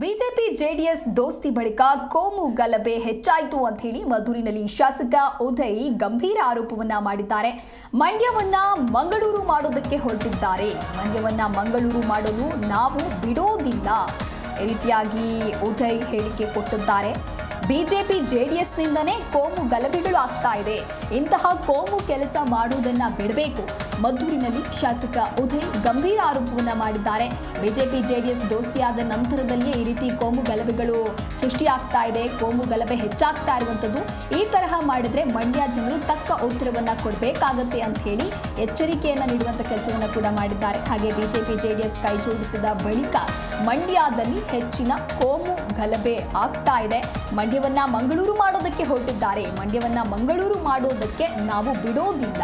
BJP JDS ದೋಸ್ತಿ ಬಳಿಕ ಕೋಮು ಗಲಭೆ ಹೆಚ್ಚಾಯಿತು ಅಂತ ಹೇಳಿ ಮಧುರಿನಲ್ಲಿ ಶಾಸಕ ಉದಯ್ ಗಂಭೀರ ಆರೋಪವನ್ನ ಮಾಡಿದ್ದಾರೆ. ಮಂಡ್ಯವನ್ನ ಮಂಗಳೂರು ಮಾಡೋದಕ್ಕೆ ಹೊರಟಿದ್ದಾರೆ. ಮಂಡ್ಯವನ್ನ ಮಂಗಳೂರು ಮಾಡಲು ನಾವು ಬಿಡೋದಿಲ್ಲ. ಈ ರೀತಿಯಾಗಿ ಉದಯ್ ಹೇಳಿಕೆ ಕೊಟ್ಟಿದ್ದಾರೆ. ಬಿಜೆಪಿ ಜೆಡಿಎಸ್ನಿಂದನೇ ಕೋಮು ಗಲಭೆಗಳು ಆಗ್ತಾ ಇದೆ. ಇಂತಹ ಕೋಮು ಕೆಲಸ ಮಾಡುವುದನ್ನ ಬಿಡಬೇಕು. ಮದ್ದೂರಿನಲ್ಲಿ ಶಾಸಕ ಉದಯ್ ಗಂಭೀರ ಆರೋಪವನ್ನ ಮಾಡಿದ್ದಾರೆ. ಬಿಜೆಪಿ ಜೆಡಿಎಸ್ ದೋಸ್ತಿಯಾದ ನಂತರದಲ್ಲಿಯೇ ಈ ರೀತಿ ಕೋಮು ಗಲಭೆಗಳು ಸೃಷ್ಟಿಯಾಗ್ತಾ ಇದೆ. ಕೋಮು ಗಲಭೆ ಹೆಚ್ಚಾಗ್ತಾ ಇರುವಂಥದ್ದು ಈ ತರಹ ಮಾಡಿದ್ರೆ ಮಂಡ್ಯ ಜನರು ತಕ್ಕ ಉತ್ತರವನ್ನ ಕೊಡಬೇಕಾಗತ್ತೆ ಅಂತ ಹೇಳಿ ಎಚ್ಚರಿಕೆಯನ್ನ ನೀಡುವಂತ ಕೆಲಸವನ್ನ ಕೂಡ ಮಾಡಿದ್ದಾರೆ. ಹಾಗೆ ಬಿಜೆಪಿ ಜೆಡಿಎಸ್ ಕೈ ಜೋಡಿಸಿದ ಬಳಿಕ ಮಂಡ್ಯದಲ್ಲಿ ಹೆಚ್ಚಿನ ಕೋಮು ಗಲಭೆ ಆಗ್ತಾ ಇದೆ. ಮಂಡ್ಯವನ್ನ ಮಂಗಳೂರು ಮಾಡೋದಕ್ಕೆ ಹೊರಟಿದ್ದಾರೆ. ಮಂಡ್ಯವನ್ನ ಮಂಗಳೂರು ಮಾಡೋದಕ್ಕೆ ನಾವು ಬಿಡೋದಿಲ್ಲ.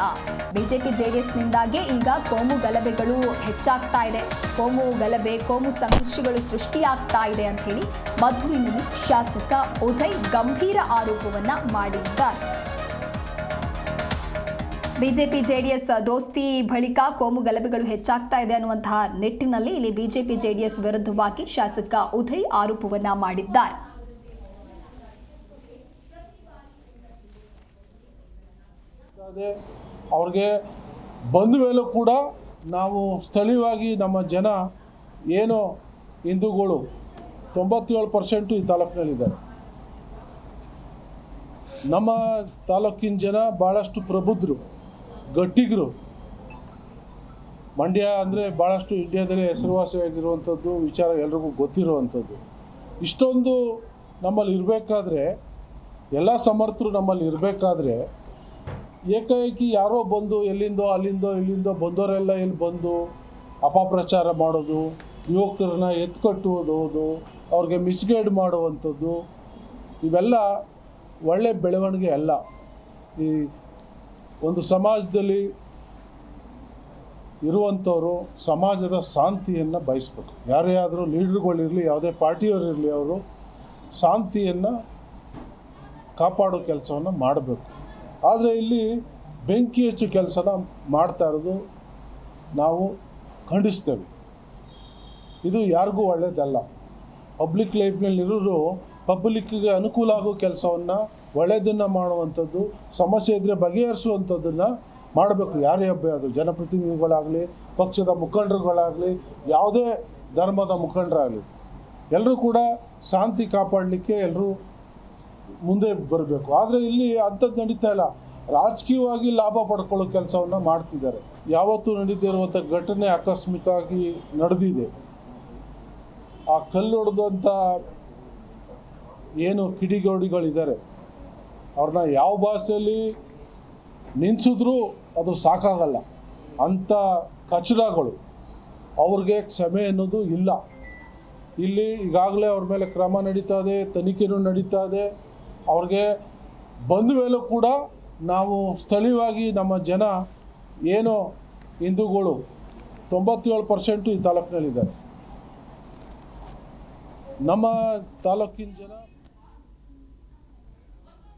ಬಿಜೆಪಿ, ಜೆಡಿಎಸ್ನಿಂದಾಗಿ ಈಗ ಕೋಮು ಗಲಭೆಗಳು ಹೆಚ್ಚಾಗ್ತಾ ಇದೆ. ಕೋಮು ಗಲಭೆ, ಕೋಮು ಸಂಘರ್ಷಗಳು ಸೃಷ್ಟಿಯಾಗ್ತಾ ಇದೆ ಅಂತ ಹೇಳಿ ಮಧುರಿನಲ್ಲಿ ಶಾಸಕ ಉದಯ್ ಗಂಭೀರ ಆರೋಪವನ್ನ ಮಾಡಿದ್ದಾರೆ. ಬಿಜೆಪಿ, ಜೆಡಿಎಸ್ ದೋಸ್ತಿ ಬಳಿಕ ಕೋಮು ಗಲಭೆಗಳು ಹೆಚ್ಚಾಗ್ತಾ ಇದೆ ಅನ್ನುವಂತಹ ನಿಟ್ಟಿನಲ್ಲಿ ಇಲ್ಲಿ ಬಿಜೆಪಿ, ಜೆಡಿಎಸ್ ವಿರುದ್ಧವಾಗಿ ಶಾಸಕ ಉದಯ್ ಆರೋಪವನ್ನ ಮಾಡಿದ್ದಾರೆ. ಅದೇ ಅವ್ರಿಗೆ ಬಂದ ಮೇಲೂ ಕೂಡ ನಾವು ಸ್ಥಳೀಯವಾಗಿ ನಮ್ಮ ಜನ ಏನು ಹಿಂದೂಗಳು ತೊಂಬತ್ತೇಳು ಪರ್ಸೆಂಟು ಈ ತಾಲೂಕಿನಲ್ಲಿದ್ದಾರೆ. ನಮ್ಮ ತಾಲೂಕಿನ ಜನ ಭಾಳಷ್ಟು ಪ್ರಬುದ್ಧರು, ಗಟ್ಟಿಗರು. ಮಂಡ್ಯ ಅಂದರೆ ಭಾಳಷ್ಟು ಇಂಡಿಯಾದಲ್ಲಿ ಹೆಸರುವಾಸಿಯಾಗಿರುವಂಥದ್ದು ವಿಚಾರ ಎಲ್ರಿಗೂ ಗೊತ್ತಿರುವಂಥದ್ದು. ಇಷ್ಟೊಂದು ನಮ್ಮಲ್ಲಿ ಇರಬೇಕಾದ್ರೆ, ಎಲ್ಲ ಸಮರ್ಥರು ನಮ್ಮಲ್ಲಿ ಇರಬೇಕಾದ್ರೆ ಏಕಾಏಕಿ ಯಾರೋ ಬಂದು ಎಲ್ಲಿಂದೋ ಅಲ್ಲಿಂದೋ ಇಲ್ಲಿಂದೋ ಬಂದವರೆಲ್ಲ ಇಲ್ಲಿ ಬಂದು ಅಪಪ್ರಚಾರ ಮಾಡೋದು, ಯುವಕರನ್ನ ಎತ್ಕಟ್ಟುವುದು ಅವ್ರಿಗೆ ಮಿಸ್ಗೈಡ್ ಮಾಡುವಂಥದ್ದು, ಇವೆಲ್ಲ ಒಳ್ಳೆ ಬೆಳವಣಿಗೆ ಅಲ್ಲ. ಈ ಒಂದು ಸಮಾಜದಲ್ಲಿ ಇರುವಂಥವರು ಸಮಾಜದ ಶಾಂತಿಯನ್ನು ಬಯಸ್ಬೇಕು. ಯಾರೇ ಆದರೂ ಲೀಡ್ರುಗಳಿರಲಿ ಯಾವುದೇ ಪಾರ್ಟಿಯವರಿರಲಿ ಅವರು ಶಾಂತಿಯನ್ನು ಕಾಪಾಡೋ ಕೆಲಸವನ್ನು ಮಾಡಬೇಕು. ಆದರೆ ಇಲ್ಲಿ ಬೆಂಕಿ ಹೆಚ್ಚು ಕೆಲಸನ ಮಾಡ್ತಾ ಇರೋದು ನಾವು ಖಂಡಿಸ್ತೇವೆ. ಇದು ಯಾರಿಗೂ ಒಳ್ಳೆಯದಲ್ಲ ಪಬ್ಲಿಕ್ ಲೈಫ್ನಲ್ಲಿರೋರು ಪಬ್ಲಿಕ್ಗೆ ಅನುಕೂಲ ಆಗೋ ಕೆಲಸವನ್ನು ಒಳ್ಳೆಯದನ್ನು ಮಾಡುವಂಥದ್ದು, ಸಮಸ್ಯೆ ಇದ್ದರೆ ಬಗೆಹರಿಸುವಂಥದ್ದನ್ನು ಮಾಡಬೇಕು. ಯಾರೇ ಹಬ್ಬ ಅದು ಜನಪ್ರತಿನಿಧಿಗಳಾಗಲಿ, ಪಕ್ಷದ ಮುಖಂಡರುಗಳಾಗಲಿ, ಯಾವುದೇ ಧರ್ಮದ ಮುಖಂಡರಾಗಲಿ. ಎಲ್ಲರೂ ಕೂಡ ಶಾಂತಿ ಕಾಪಾಡಲಿಕ್ಕೆ ಎಲ್ಲರೂ ಮುಂದೆ ಬರಬೇಕು. ಆದರೆ ಇಲ್ಲಿ ಅಂಥದ್ದು ನಡೀತಾ ಇಲ್ಲ. ರಾಜಕೀಯವಾಗಿ ಲಾಭ ಪಡ್ಕೊಳ್ಳೋ ಕೆಲಸವನ್ನು ಮಾಡ್ತಿದ್ದಾರೆ. ಯಾವತ್ತೂ ನಡೀತಿರುವಂಥ ಘಟನೆ ಆಕಸ್ಮಿಕವಾಗಿ ನಡೆದಿದೆ. ಆ ಕಲ್ಲೊಡೆದಂಥ ಏನು ಕಿಡಿಗೋಡಿಗಳಿದ್ದಾರೆ, ಅವ್ರನ್ನ ಯಾವ ಭಾಷೆಯಲ್ಲಿ ನಿನ್ಸಿದ್ರೂ ಅದು ಸಾಕಾಗಲ್ಲ. ಅಂಥ ಕಚಡಗಳು ಅವ್ರಿಗೆ ಕ್ಷಮೆ ಅನ್ನೋದು ಇಲ್ಲ. ಇಲ್ಲಿ ಈಗಾಗಲೇ ಅವ್ರ ಮೇಲೆ ಕ್ರಮ ನಡೀತಾ ಇದೆ, ತನಿಖೆನೂ ನಡೀತಾ ಇದೆ. ಅವ್ರಿಗೆ ಬಂದ ಮೇಲೂ ಕೂಡ ನಾವು ಸ್ಥಳೀಯವಾಗಿ ನಮ್ಮ ಜನ ಏನು ಹಿಂದೂಗಳು ತೊಂಬತ್ತೇಳು ಪರ್ಸೆಂಟು ಈ ತಾಲೂಕಿನಲ್ಲಿದ್ದಾರೆ. ನಮ್ಮ ತಾಲೂಕಿನ ಜನ